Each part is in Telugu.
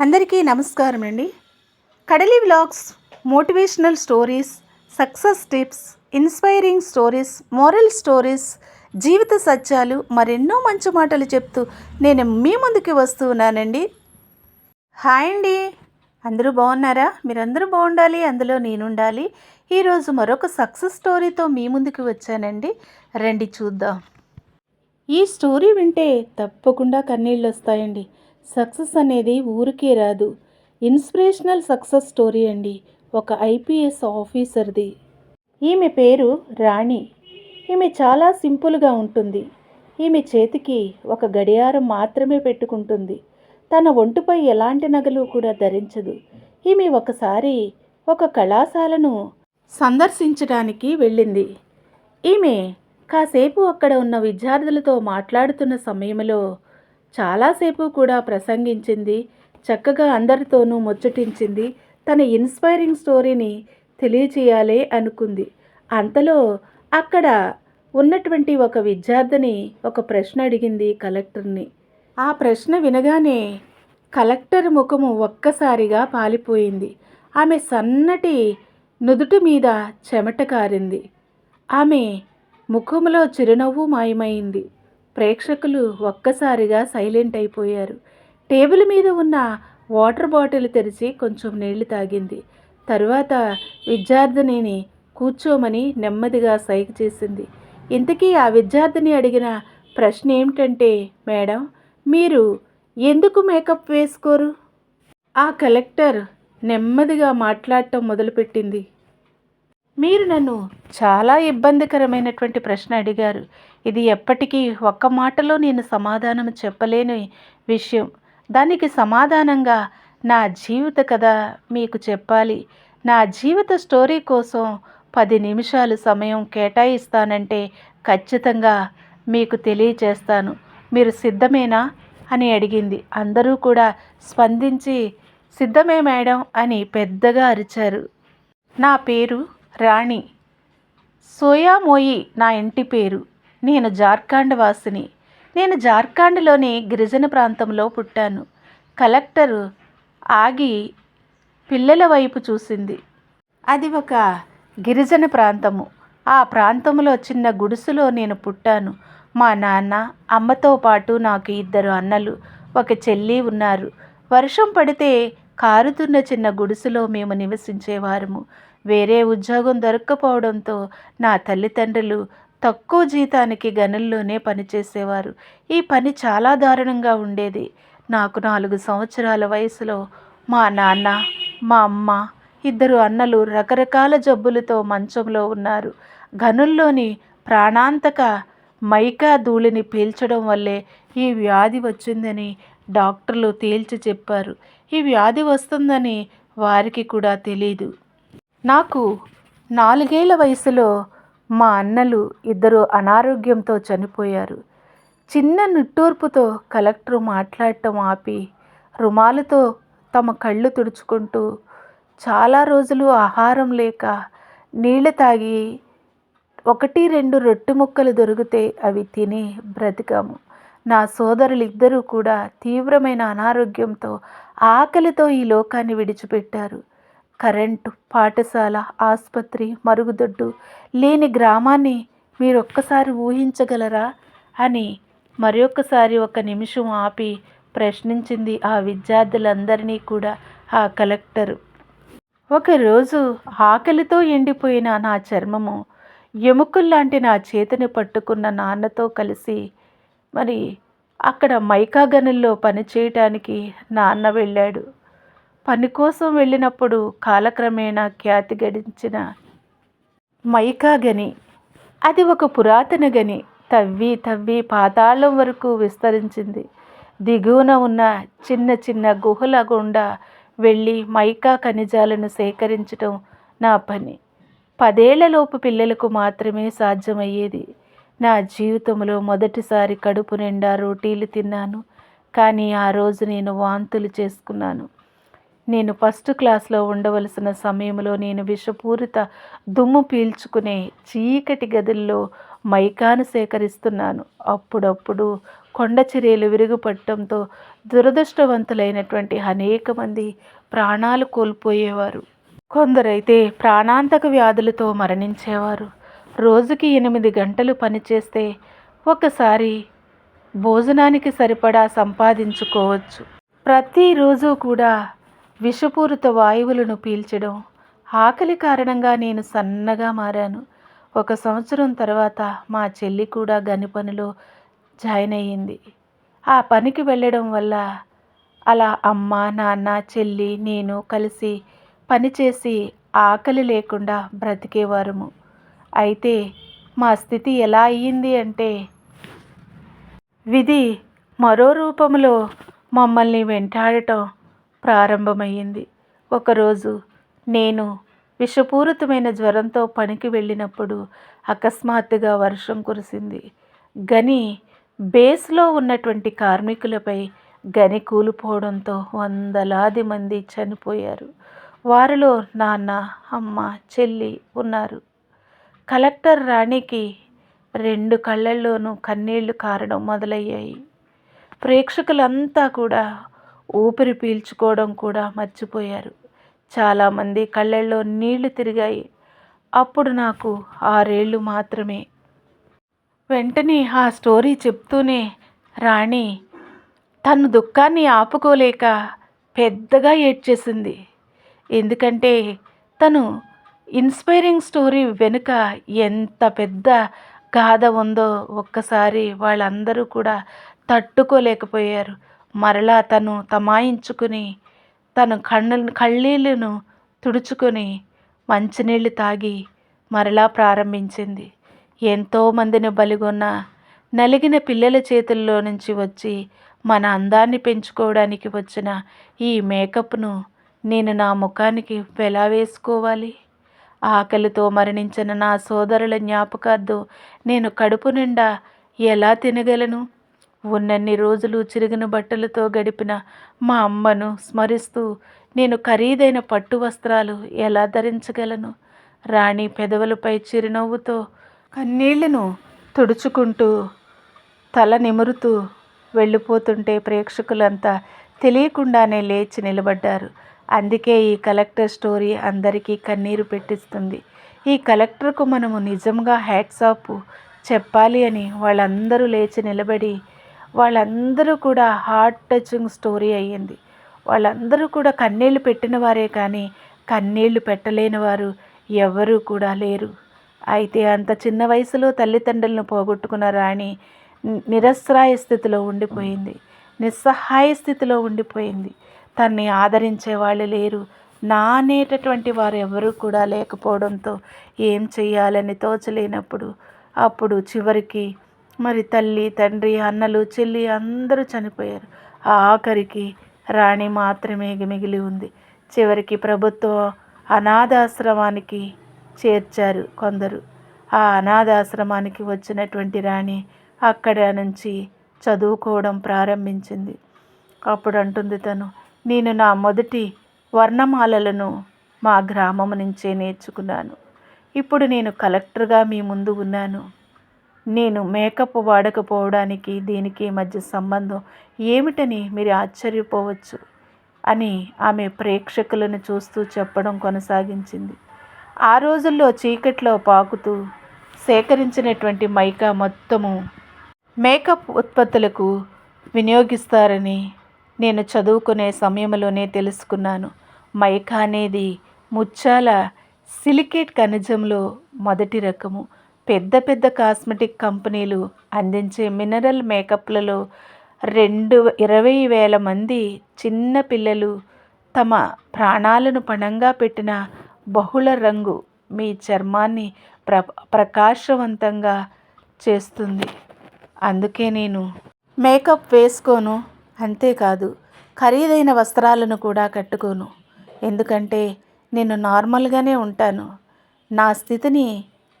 అందరికీ నమస్కారం అండి. Kadali vlogs motivational stories success tips inspiring stories moral stories జీవిత సత్యాలు మరెన్నో మంచి మాటలు చెప్తూ నేను మీ ముందుకి వస్తూ ఉన్నానండి. హాయ్ అండి. అందరూ బాగున్నారా? మీరందరూ బాగుండాలి అందులో నేనుండాలి. ఈరోజు మరొక సక్సెస్ స్టోరీతో మీ ముందుకు వచ్చానండి. రండి చూద్దాం. ఈ స్టోరీ వింటే తప్పకుండా కన్నీళ్ళు వస్తాయండి సక్సెస్ అనేది ఊరికే రాదు. ఇన్స్పిరేషనల్ సక్సెస్ స్టోరీ అండి. ఒక ఐపీఎస్ ఆఫీసర్ది. ఈమె పేరు రాణి. ఈమె చాలా సింపుల్గా ఉంటుంది. ఈమె చేతికి ఒక గడియారం మాత్రమే పెట్టుకుంటుంది. తన ఒంటిపై ఎలాంటి నగలు కూడా ధరించదు. ఈమె ఒకసారి ఒక కళాశాలను సందర్శించడానికి వెళ్ళింది. ఈమె కాసేపు అక్కడ ఉన్న విద్యార్థులతో మాట్లాడుతున్న సమయంలో చాలాసేపు కూడా ప్రసంగించింది చక్కగా అందరితోనూ ముచ్చటించింది. తన ఇన్స్పైరింగ్ స్టోరీని తెలియచేయాలి అనుకుంది. అంతలో అక్కడ ఉన్నటువంటి ఒక విద్యార్థిని ఒక ప్రశ్న అడిగింది కలెక్టర్ని. ఆ ప్రశ్న వినగానే కలెక్టర్ ముఖము ఒక్కసారిగా పాలిపోయింది. ఆమె సన్నటి నుదుటి మీద చెమట కారింది. ఆమె ముఖంలో చిరునవ్వు మాయమైంది. ప్రేక్షకులు ఒక్కసారిగా సైలెంట్ అయిపోయారు. టేబుల్ మీద ఉన్న వాటర్ బాటిల్ తెరిచి కొంచెం నీళ్ళు తాగింది. తరువాత విద్యార్థినిని కూర్చోమని నెమ్మదిగా సైగ చేసింది. ఇంతకీ ఆ విద్యార్థిని అడిగిన ప్రశ్న ఏమిటంటే మేడం మీరు ఎందుకు మేకప్ వేసుకోరు? ఆ కలెక్టర్ నెమ్మదిగా మాట్లాడటం మొదలుపెట్టింది. మీరు నన్ను చాలా ఇబ్బందికరమైనటువంటి ప్రశ్న అడిగారు. ఇది ఎప్పటికీ ఒక్క మాటలో నేను సమాధానం చెప్పలేని విషయం. దానికి సమాధానంగా నా జీవిత కథ మీకు చెప్పాలి. నా జీవిత స్టోరీ కోసం పది నిమిషాలు సమయం కేటాయిస్తానంటే ఖచ్చితంగా మీకు తెలియచేస్తాను. మీరు సిద్ధమేనా? అని అడిగింది. అందరూ కూడా స్పందించి సిద్ధమే మేడం అని పెద్దగా అరిచారు. నా పేరు రాణి సోయామోయి నా ఇంటి పేరు. నేను జార్ఖండ్ వాసిని. నేను జార్ఖండ్లోని గిరిజన ప్రాంతంలో పుట్టాను. కలెక్టరు ఆగి పిల్లల వైపు చూసింది. అది ఒక గిరిజన ప్రాంతము. ఆ ప్రాంతంలో చిన్న గుడిసెలో నేను పుట్టాను. మా నాన్న అమ్మతో పాటు నాకు ఇద్దరు అన్నలు ఒక చెల్లి ఉన్నారు. వర్షం పడితే కారుతున్న చిన్న గుడిసెలో మేము నివసించేవారము. వేరే ఉద్యోగం దొరక్కపోవడంతో నా తల్లిదండ్రులు తక్కువ జీతానికి గనుల్లోనే పనిచేసేవారు. ఈ పని చాలా దారుణంగా ఉండేది. నాకు నాలుగు సంవత్సరాల వయసులో మా నాన్న మా అమ్మ ఇద్దరు అన్నలు రకరకాల జబ్బులతో మంచంలో ఉన్నారు. గనుల్లోని ప్రాణాంతక మైకా ధూళిని పీల్చడం వల్లే ఈ వ్యాధి వచ్చిందని డాక్టర్లు తేల్చి చెప్పారు. ఈ వ్యాధి వస్తుందని వారికి కూడా తెలీదు. నాకు నాలుగేళ్ళ వయసులో మా అన్నలు ఇద్దరు అనారోగ్యంతో చనిపోయారు. చిన్న నిట్టూర్పుతో కలెక్టర్ మాట్లాడటం ఆపి రుమాలతో తమ కళ్ళు తుడుచుకుంటూ చాలా రోజులు ఆహారం లేక నీళ్ళు తాగి ఒకటి రెండు రొట్టె ముక్కలు దొరికితే అవి తిని బ్రతికాము. నా సోదరులిద్దరూ కూడా తీవ్రమైన అనారోగ్యంతో ఆకలితో ఈ లోకాన్ని విడిచిపెట్టారు. కరెంటు పాఠశాల ఆసుపత్రి మరుగుదొడ్డు లేని గ్రామాన్ని మీరు ఒక్కసారి ఊహించగలరా? అని మరొకసారి ఒక నిమిషం ఆపి ప్రశ్నించింది ఆ విద్యార్థులందరినీ కూడా ఆ కలెక్టరు. ఒకరోజు ఆకలితో ఎండిపోయిన నా చర్మము ఎముకల్లాంటి నా చేతిని పట్టుకున్న నాన్నతో కలిసి మరి అక్కడ మైకా గనుల్లో పనిచేయటానికి నాన్న వెళ్ళాడు. పని కోసం వెళ్ళినప్పుడు కాలక్రమేణా ఖ్యాతి గడించిన మైకా గని అది ఒక పురాతన గని తవ్వి తవ్వి పాతాళం వరకు విస్తరించింది. దిగువన ఉన్న చిన్న చిన్న గుహల గుండా వెళ్ళి మైకా ఖనిజాలను సేకరించటం నా పని. పదేళ్ళలోపు పిల్లలకు మాత్రమే సాధ్యమయ్యేది. నా జీవితంలో మొదటిసారి కడుపు నిండా రోటీలు తిన్నాను. కానీ ఆ రోజు నేను వాంతులు చేసుకున్నాను. నేను ఫస్ట్ క్లాస్లో ఉండవలసిన సమయంలో నేను విషపూరిత దుమ్ము పీల్చుకునే చీకటి గదుల్లో మైకాను సేకరిస్తున్నాను. అప్పుడప్పుడు కొండ చర్యలు విరుగుపడటంతో దురదృష్టవంతులైనటువంటి అనేక మంది ప్రాణాలు కోల్పోయేవారు. కొందరైతే ప్రాణాంతక వ్యాధులతో మరణించేవారు. రోజుకి ఎనిమిది గంటలు పనిచేస్తే ఒకసారి భోజనానికి సరిపడా సంపాదించుకోవచ్చు. ప్రతిరోజు కూడా విషపూరిత వాయువులను పీల్చడం ఆకలి కారణంగా నేను సన్నగా మారాను. ఒక సంవత్సరం తర్వాత మా చెల్లి కూడా గని పనిలో జాయిన్ అయ్యింది. ఆ పనికి వెళ్ళడం వల్ల అలా అమ్మ నాన్న చెల్లి నేను కలిసి పనిచేసి ఆకలి లేకుండా బ్రతికేవారము. అయితే మా స్థితి ఎలా అయ్యింది అంటే విధి మరో రూపంలో మమ్మల్ని వెంటాడటం ప్రారంభమయ్యింది. ఒకరోజు నేను విషపూరితమైన జ్వరంతో పనికి వెళ్ళినప్పుడు అకస్మాత్తుగా వర్షం కురిసింది. గని బేస్లో ఉన్నటువంటి కార్మికులపై గని కూలిపోవడంతో వందలాది మంది చనిపోయారు. వారిలో నాన్న అమ్మ చెల్లి ఉన్నారు. కలెక్టర్ రాణికి రెండు కళ్ళల్లోనూ కన్నీళ్ళు కారడం మొదలయ్యాయి. ప్రేక్షకులంతా కూడా ఊపిరి పీల్చుకోవడం కూడా మర్చిపోయారు. చాలామంది కళ్ళల్లో నీళ్ళు తిరిగాయి. అప్పుడు నాకు ఆరేళ్ళు మాత్రమే. వెంటనే ఆ స్టోరీ చెప్తూనే రాణి తను దుఃఖాన్ని ఆపుకోలేక పెద్దగా ఏడ్చేసింది. ఎందుకంటే తను ఇన్స్పైరింగ్ స్టోరీ వెనుక ఎంత పెద్ద గాథ ఉందో ఒక్కసారి వాళ్ళందరూ కూడా తట్టుకోలేకపోయారు. మరలా తను తమాయించుకుని తను కన్ను కళ్ళీళ్ళను తుడుచుకొని మంచినీళ్ళు తాగి మరలా ప్రారంభించింది. ఎంతోమందిని బలిగొన్న నలిగిన పిల్లల చేతుల్లో నుంచి వచ్చి మన అందాన్ని పెంచుకోవడానికి వచ్చిన ఈ మేకప్ను నేను నా ముఖానికి ఎలా వేసుకోవాలి? ఆకలితో మరణించిన నా సోదరుల జ్ఞాపకార్థం నేను కడుపు నిండా ఎలా తినగలను? ఉన్నన్ని రోజులు చిరిగిన బట్టలతో గడిపిన మా అమ్మను స్మరిస్తూ నేను ఖరీదైన పట్టు వస్త్రాలు ఎలా ధరించగలను? రాణి పెదవులపై చిరునవ్వుతో కన్నీళ్ళను తుడుచుకుంటూ తల నిమురుతూ వెళ్ళిపోతుంటే ప్రేక్షకులంతా తెలియకుండానే లేచి నిలబడ్డారు. అందుకే ఈ కలెక్టర్ స్టోరీ అందరికీ కన్నీరు పెట్టిస్తుంది. ఈ కలెక్టర్కు మనము నిజంగా హ్యాట్సాప్ చెప్పాలి అని వాళ్ళందరూ లేచి నిలబడి వాళ్ళందరూ కూడా హార్ట్ టచింగ్ స్టోరీ అయ్యింది. వాళ్ళందరూ కూడా కన్నీళ్ళు పెట్టిన వారే కానీ కన్నీళ్ళు పెట్టలేని వారు ఎవరూ కూడా లేరు. అయితే అంత చిన్న వయసులో తల్లిదండ్రులను పోగొట్టుకున్న రాణి నిరస్రాయ స్థితిలో ఉండిపోయింది. నిస్సహాయ స్థితిలో ఉండిపోయింది. తన్ని ఆదరించే వాళ్ళు లేరు. నా అనేటటువంటి వారు ఎవరూ కూడా లేకపోవడంతో ఏం చేయాలని తోచలేనప్పుడు అప్పుడు చివరికి మరి తల్లి తండ్రి అన్నలు చెల్లి అందరూ చనిపోయారు. ఆఖరికి రాణి మాత్రమే మిగిలి ఉంది. చివరికి ప్రభుత్వం అనాథాశ్రమానికి చేర్చారు కొందరు. ఆ అనాథాశ్రమానికి వచ్చినటువంటి రాణి అక్కడ నుంచి చదువుకోవడం ప్రారంభించింది. అప్పుడు అంటుంది తను నేను నా మొదటి వర్ణమాలలను మా గ్రామం నుంచే నేర్చుకున్నాను. ఇప్పుడు నేను కలెక్టర్గా మీ ముందు ఉన్నాను. నేను మేకప్ వాడకపోవడానికి దీనికి మధ్య సంబంధం ఏమిటని మీరు ఆశ్చర్యపోవచ్చు అని ఆమె ప్రేక్షకులను చూస్తూ చెప్పడం కొనసాగించింది. ఆ రోజుల్లో చీకట్లో పాకుతూ సేకరించినటువంటి మైకా మొత్తము మేకప్ ఉత్పత్తులకు వినియోగిస్తారని నేను చదువుకునే సమయంలోనే తెలుసుకున్నాను. మైకా అనేది ముచ్చాల సిలికేట్ ఖనిజంలో మొదటి రకము. పెద్ద పెద్ద కాస్మెటిక్ కంపెనీలు అందించే మినరల్ మేకప్లలో రెండు ఇరవై వేల మంది చిన్న పిల్లలు తమ ప్రాణాలను పణంగా పెట్టిన బహుళ రంగు మీ చర్మాన్ని ప్ర ప్రకాశవంతంగా చేస్తుంది. అందుకే నేను మేకప్ వేసుకోను అంతేకాదు ఖరీదైన వస్త్రాలను కూడా కట్టుకోను. ఎందుకంటే నేను నార్మల్గానే ఉంటాను. నా స్థితిని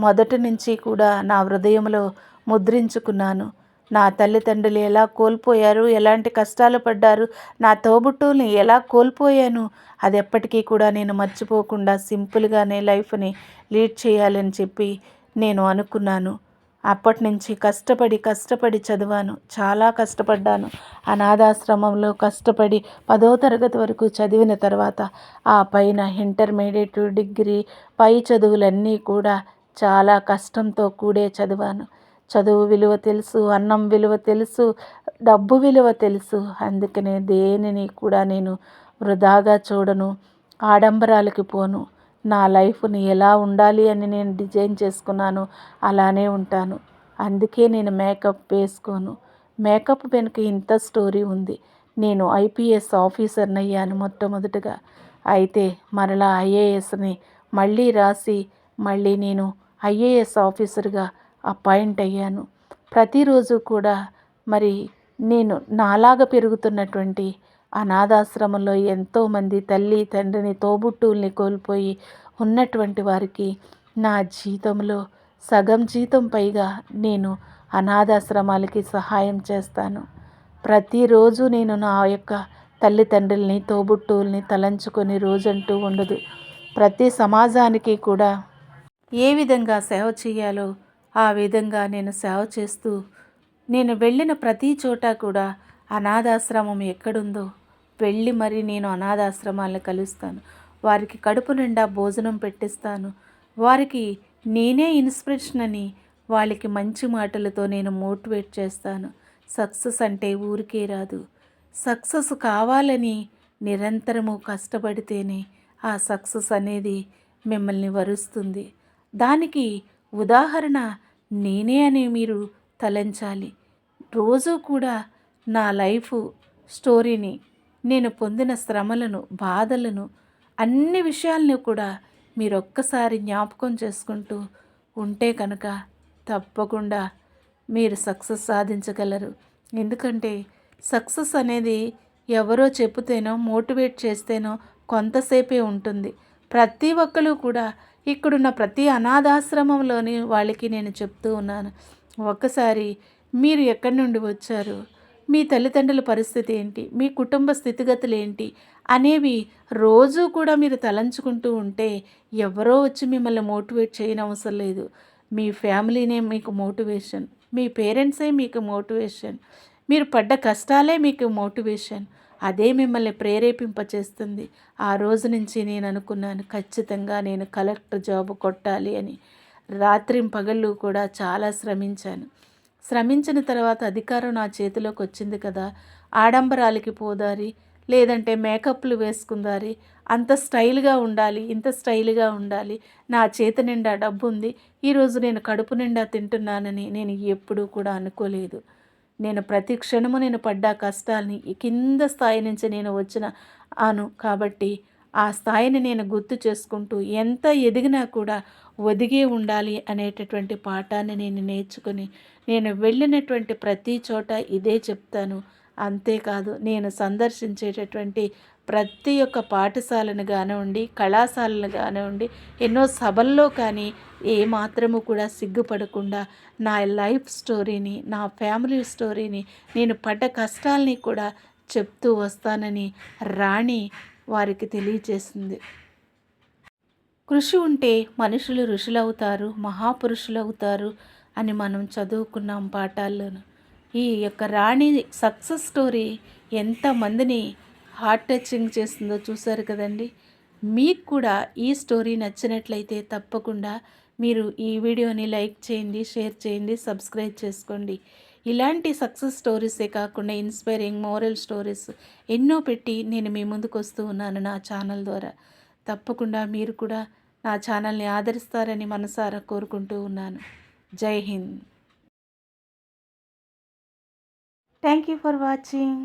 మొదటి నుంచి కూడా నా హృదయంలో ముద్రించుకున్నాను. నా తల్లిదండ్రులు ఎలా కోల్పోయారు? ఎలాంటి కష్టాలు పడ్డారు? నా తోబుట్టుని ఎలా కోల్పోయాను? అది ఎప్పటికీ కూడా నేను మర్చిపోకుండా సింపుల్గానే లైఫ్ని లీడ్ చేయాలని చెప్పి నేను అనుకున్నాను. అప్పటి నుంచి కష్టపడి కష్టపడి చదివాను. చాలా కష్టపడ్డాను. అనాథాశ్రమంలో కష్టపడి పదో తరగతి వరకు చదివిన తర్వాత ఆ పైన ఇంటర్మీడియట్ డిగ్రీ పై చదువులన్నీ కూడా చాలా కష్టంతో కూడే చదివాను. చదువు విలువ తెలుసు అన్నం విలువ తెలుసు డబ్బు విలువ తెలుసు. అందుకనే దేనిని కూడా నేను వృధాగా చూడను ఆడంబరాలకి పోను. నా లైఫ్ని ఎలా ఉండాలి అని నేను డిజైన్ చేసుకున్నాను అలానే ఉంటాను. అందుకే నేను మేకప్ వేసుకోను. మేకప్ వెనుక ఇంత స్టోరీ ఉంది. నేను ఐపీఎస్ ఆఫీసర్ని అయ్యాను మొట్టమొదటిగా. అయితే మరలా ఐఏఎస్ని మళ్ళీ రాసి మళ్ళీ నేను ఐఏఎస్ ఆఫీసర్గా అపాయింట్ అయ్యాను. ప్రతిరోజు కూడా మరి నేను నాలాగా పెరుగుతున్నటువంటి అనాథాశ్రమంలో ఎంతోమంది తల్లి తండ్రిని తోబుట్టువుల్ని కోల్పోయి ఉన్నటువంటి వారికి నా జీతంలో సగం జీతం పైగా నేను అనాథాశ్రమాలకి సహాయం చేస్తాను. ప్రతిరోజు నేను నా యొక్క తల్లిదండ్రుల్ని తోబుట్టువుల్ని తలంచుకొని రోజంటూ ఉండదు. ప్రతి సమాజానికి కూడా ఏ విధంగా సేవ చేయాలో ఆ విధంగా నేను సేవ చేస్తూ నేను వెళ్ళిన ప్రతి చోట కూడా అనాథాశ్రమం ఎక్కడుందో వెళ్ళి మరి నేను అనాథాశ్రమాలను కలుస్తాను. వారికి కడుపు నిండా భోజనం పెట్టిస్తాను. వారికి నేనే ఇన్స్పిరేషన్ అని వాళ్ళకి మంచి మాటలతో నేను మోటివేట్ చేస్తాను. సక్సెస్ అంటే ఊరికే రాదు. సక్సెస్ కావాలని నిరంతరము కష్టపడితేనే ఆ సక్సెస్ అనేది మిమ్మల్ని వరుస్తుంది. దానికి ఉదాహరణ నేనే అని మీరు తలంచాలి. రోజు కూడా నా లైఫ్ స్టోరీని నేను పొందిన శ్రమలను బాధలను అన్ని విషయాలను కూడా మీరు ఒక్కసారి జ్ఞాపకం చేసుకుంటూ ఉంటే కనుక తప్పకుండా మీరు సక్సెస్ సాధించగలరు. ఎందుకంటే సక్సెస్ అనేది ఎవరో చెబితేనో మోటివేట్ చేస్తేనో కొంతసేపే ఉంటుంది. ప్రతి ఒక్కరు కూడా ఇక్కడున్న ప్రతి అనాథాశ్రమంలోని వాళ్ళకి నేను చెప్తూ ఉన్నాను. ఒక్కసారి మీరు ఎక్కడి నుండి వచ్చారు? మీ తల్లిదండ్రుల పరిస్థితి ఏంటి? మీ కుటుంబ స్థితిగతులు ఏంటి? అనేవి రోజూ కూడా మీరు తలంచుకుంటూ ఉంటే ఎవరో వచ్చి మిమ్మల్ని మోటివేట్ చేయని అవసరం లేదు. మీ ఫ్యామిలీనే మీకు మోటివేషన్. మీ పేరెంట్సే మీకు మోటివేషన్. మీరు పడ్డ కష్టాలే మీకు మోటివేషన్. అదే మిమ్మల్ని ప్రేరేపింపచేస్తుంది. ఆ రోజు నుంచి నేను అనుకున్నాను ఖచ్చితంగా నేను కలెక్టర్ జాబ్ కొట్టాలి అని. రాత్రి పగళ్ళు కూడా చాలా శ్రమించాను. శ్రమించిన తర్వాత అధికారం నా చేతిలోకి వచ్చింది కదా. ఆడంబరాలకి పోదారి లేదంటే మేకప్లు వేసుకుందారి. అంత స్టైల్గా ఉండాలి ఇంత స్టైల్గా ఉండాలి. నా చేతి నిండా డబ్బు ఉంది ఈరోజు నేను కడుపు నిండా తింటున్నానని నేను ఎప్పుడూ కూడా అనుకోలేదు. నేను ప్రతి క్షణము నేను పడ్డ కష్టాలని కింద స్థాయి నుంచి నేను వచ్చిన అను కాబట్టి ఆ స్థాయిని నేను గుర్తు చేసుకుంటూ ఎంత ఎదిగినా కూడా ఒదిగే ఉండాలి అనేటటువంటి పాఠాన్ని నేను నేర్చుకుని నేను వెళ్ళినటువంటి ప్రతి చోట ఇదే చెప్తాను. అంతేకాదు నేను సందర్శించేటటువంటి ప్రతి ఒక్క పాఠశాలను కానివ్వండి కళాశాలను కానివ్వండి ఎన్నో సభల్లో కానీ ఏ మాత్రము కూడా సిగ్గుపడకుండా నా లైఫ్ స్టోరీని నా ఫ్యామిలీ స్టోరీని నేను పడ్డ కష్టాలని కూడా చెప్తూ వస్తానని రాణి వారికి తెలియజేసింది. కృషి ఉంటే మనుషులు ఋషులవుతారు మహాపురుషులవుతారు అని మనం చదువుకున్నాం పాఠాల్లోనూ. ఈ యొక్క రాణి సక్సెస్ స్టోరీ ఎంతమందిని హార్ట్ టచింగ్ చేస్తుందో చూసారు కదండి. మీకు కూడా ఈ స్టోరీ నచ్చినట్లయితే తప్పకుండా మీరు ఈ వీడియోని లైక్ చేయండి షేర్ చేయండి సబ్స్క్రైబ్ చేసుకోండి. ఇలాంటి సక్సెస్ స్టోరీసే కాకుండా ఇన్స్పైరింగ్ మోరల్ స్టోరీస్ ఎన్నో పెట్టి నేను మీ ముందుకు వస్తూ ఉన్నాను నా ఛానల్ ద్వారా. తప్పకుండా మీరు కూడా నా ఛానల్ని ఆదరిస్తారని మనసారా కోరుకుంటూ ఉన్నాను. జై Hind. Thank you for watching